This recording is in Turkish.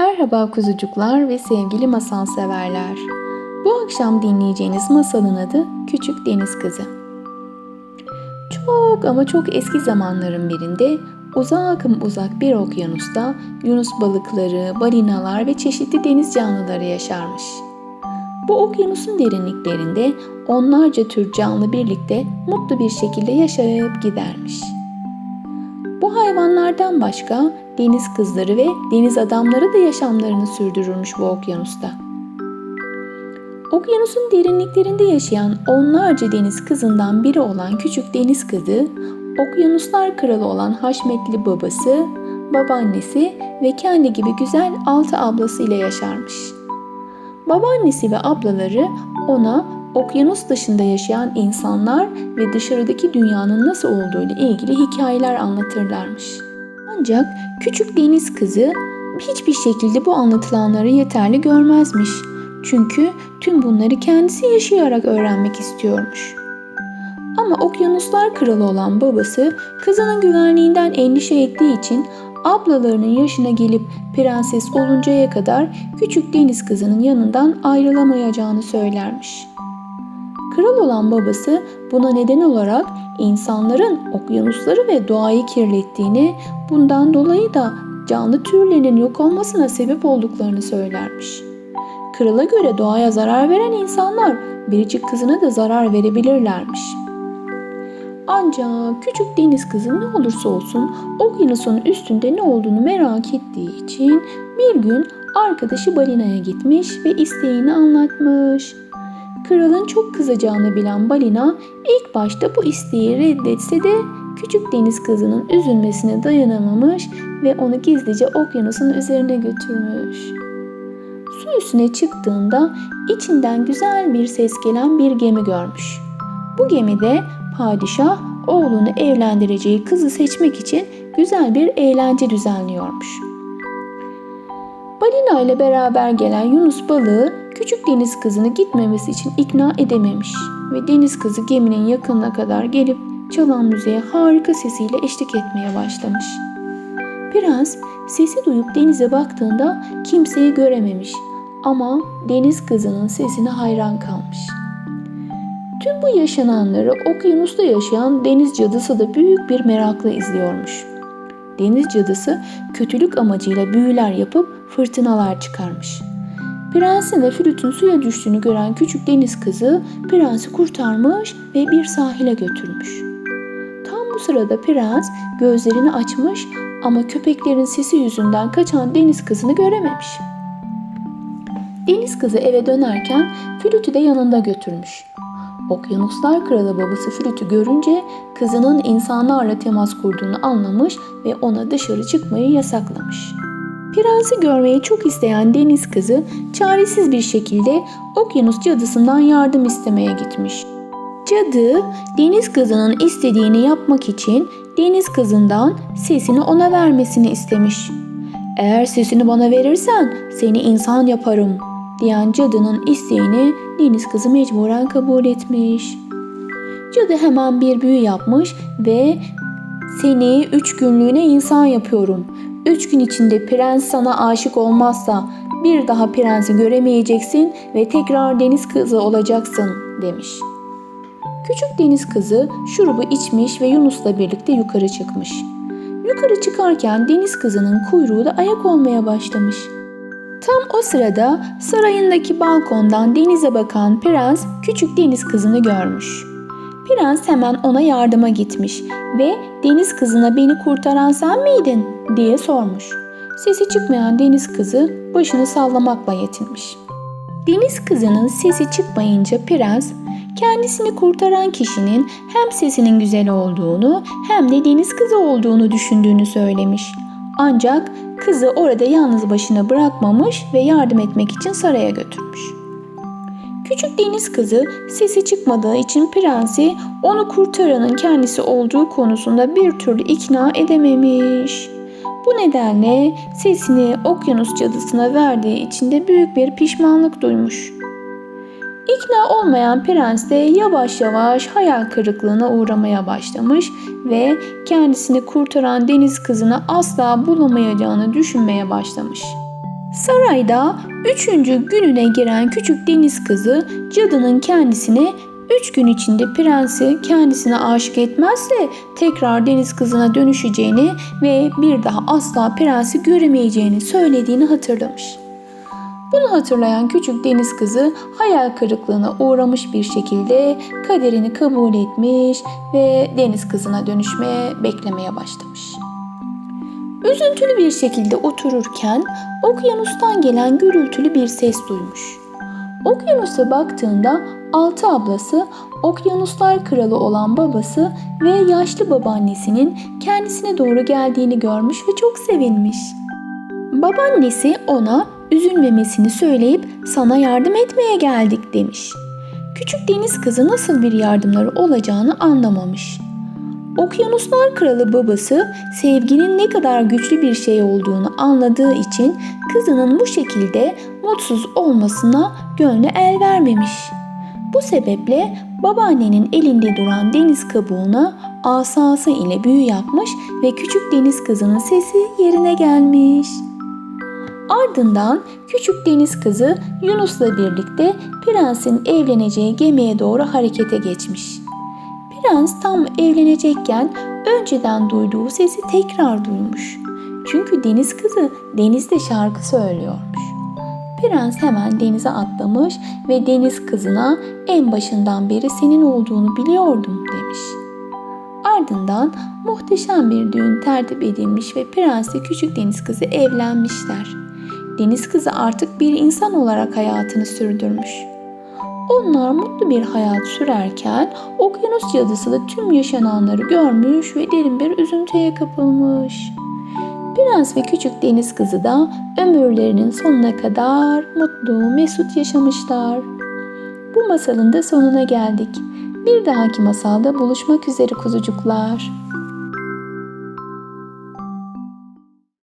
Merhaba kuzucuklar ve sevgili masal severler. Bu akşam dinleyeceğiniz masalın adı Küçük Deniz Kızı. Çok ama çok eski zamanların birinde uzakım uzak bir okyanusta yunus balıkları, balinalar ve çeşitli deniz canlıları yaşarmış. Bu okyanusun derinliklerinde onlarca tür canlı birlikte mutlu bir şekilde yaşayıp gidermiş. Bu hayvanlardan başka deniz kızları ve deniz adamları da yaşamlarını sürdürürmüş bu okyanusta. Okyanusun derinliklerinde yaşayan onlarca deniz kızından biri olan küçük deniz kızı, okyanuslar kralı olan haşmetli babası, babaannesi ve kendi gibi güzel altı ablasıyla yaşarmış. Babaannesi ve ablaları ona okyanus dışında yaşayan insanlar ve dışarıdaki dünyanın nasıl olduğuyla ilgili hikayeler anlatırlarmış. Ancak küçük deniz kızı hiçbir şekilde bu anlatılanları yeterli görmezmiş. Çünkü tüm bunları kendisi yaşayarak öğrenmek istiyormuş. Ama okyanuslar kralı olan babası kızının güvenliğinden endişe ettiği için ablalarının yaşına gelip prenses oluncaya kadar küçük deniz kızının yanından ayrılamayacağını söylermiş. Kral olan babası buna neden olarak insanların okyanusları ve doğayı kirlettiğini, bundan dolayı da canlı türlerinin yok olmasına sebep olduklarını söylermiş. Krala göre doğaya zarar veren insanlar biricik kızına da zarar verebilirlermiş. Ancak küçük deniz kızı ne olursa olsun okyanusun üstünde ne olduğunu merak ettiği için bir gün arkadaşı balinaya gitmiş ve isteğini anlatmış. Kralın çok kızacağını bilen balina ilk başta bu isteği reddetse de küçük deniz kızının üzülmesine dayanamamış ve onu gizlice okyanusun üzerine götürmüş. Su üstüne çıktığında içinden güzel bir ses gelen bir gemi görmüş. Bu gemide padişah oğlunu evlendireceği kızı seçmek için güzel bir eğlence düzenliyormuş. Balina ile beraber gelen Yunus balığı küçük deniz kızını gitmemesi için ikna edememiş ve deniz kızı geminin yakınına kadar gelip çalan müziğe harika sesiyle eşlik etmeye başlamış. Prens sesi duyup denize baktığında kimseyi görememiş ama deniz kızının sesine hayran kalmış. Tüm bu yaşananları okyanusta yaşayan deniz cadısı da büyük bir merakla izliyormuş. Deniz cadısı kötülük amacıyla büyüler yapıp fırtınalar çıkarmış. Prensin ve flütün suya düştüğünü gören küçük deniz kızı prensi kurtarmış ve bir sahile götürmüş. Tam bu sırada prens gözlerini açmış ama köpeklerin sesi yüzünden kaçan deniz kızını görememiş. Deniz kızı eve dönerken flütü de yanında götürmüş. Okyanuslar kralı babası flütü görünce kızının insanlarla temas kurduğunu anlamış ve ona dışarı çıkmayı yasaklamış. Prensi görmeyi çok isteyen deniz kızı çaresiz bir şekilde okyanus cadısından yardım istemeye gitmiş. Cadı deniz kızının istediğini yapmak için deniz kızından sesini ona vermesini istemiş. Eğer sesini bana verirsen seni insan yaparım diyen cadının isteğini deniz kızı mecburen kabul etmiş. Cadı hemen bir büyü yapmış ve seni üç günlüğüne insan yapıyorum. Üç gün içinde prens sana aşık olmazsa bir daha prensi göremeyeceksin ve tekrar deniz kızı olacaksın demiş. Küçük deniz kızı şurubu içmiş ve Yunus'la birlikte yukarı çıkmış. Yukarı çıkarken deniz kızının kuyruğu da ayak olmaya başlamış. Tam o sırada sarayındaki balkondan denize bakan prens küçük deniz kızını görmüş. Prens hemen ona yardıma gitmiş ve deniz kızına beni kurtaran sen miydin diye sormuş. Sesi çıkmayan deniz kızı başını sallamakla yetinmiş. Deniz kızının sesi çıkmayınca prens kendisini kurtaran kişinin hem sesinin güzel olduğunu hem de deniz kızı olduğunu düşündüğünü söylemiş. Ancak kızı orada yalnız başına bırakmamış ve yardım etmek için saraya götürmüş. Küçük deniz kızı sesi çıkmadığı için prensi onu kurtaranın kendisi olduğu konusunda bir türlü ikna edememiş. Bu nedenle sesini okyanus cadısına verdiği için de büyük bir pişmanlık duymuş. İkna olmayan prens de yavaş yavaş hayal kırıklığına uğramaya başlamış ve kendisini kurtaran deniz kızını asla bulamayacağını düşünmeye başlamış. Sarayda üçüncü gününe giren küçük deniz kızı cadının kendisine üç gün içinde prensi kendisine aşık etmezse tekrar deniz kızına dönüşeceğini ve bir daha asla prensi göremeyeceğini söylediğini hatırlamış. Bunu hatırlayan küçük deniz kızı hayal kırıklığına uğramış bir şekilde kaderini kabul etmiş ve deniz kızına dönüşmeye beklemeye başlamış. Üzüntülü bir şekilde otururken okyanustan gelen gürültülü bir ses duymuş. Okyanusa baktığında altı ablası, okyanuslar kralı olan babası ve yaşlı babaannesinin kendisine doğru geldiğini görmüş ve çok sevinmiş. Babaannesi ona üzülmemesini söyleyip sana yardım etmeye geldik demiş. Küçük deniz kızı nasıl bir yardımları olacağını anlamamış. Okyanuslar kralı babası sevginin ne kadar güçlü bir şey olduğunu anladığı için kızının bu şekilde mutsuz olmasına gönlü el vermemiş. Bu sebeple babaannenin elinde duran deniz kabuğuna asası ile büyü yapmış ve küçük deniz kızının sesi yerine gelmiş. Ardından küçük deniz kızı Yunus'la birlikte prensin evleneceği gemiye doğru harekete geçmiş. Prens tam evlenecekken önceden duyduğu sesi tekrar duymuş. Çünkü deniz kızı denizde şarkı söylüyormuş. Prens hemen denize atlamış ve deniz kızına en başından beri senin olduğunu biliyordum demiş. Ardından muhteşem bir düğün tertip edilmiş ve prensle küçük deniz kızı evlenmişler. Deniz kızı artık bir insan olarak hayatını sürdürmüş. Onlar mutlu bir hayat sürerken okyanus cadısı da tüm yaşananları görmüş ve derin bir üzüntüye kapılmış. Prens ve küçük deniz kızı da ömürlerinin sonuna kadar mutlu, mesut yaşamışlar. Bu masalın da sonuna geldik. Bir dahaki masalda buluşmak üzere kuzucuklar.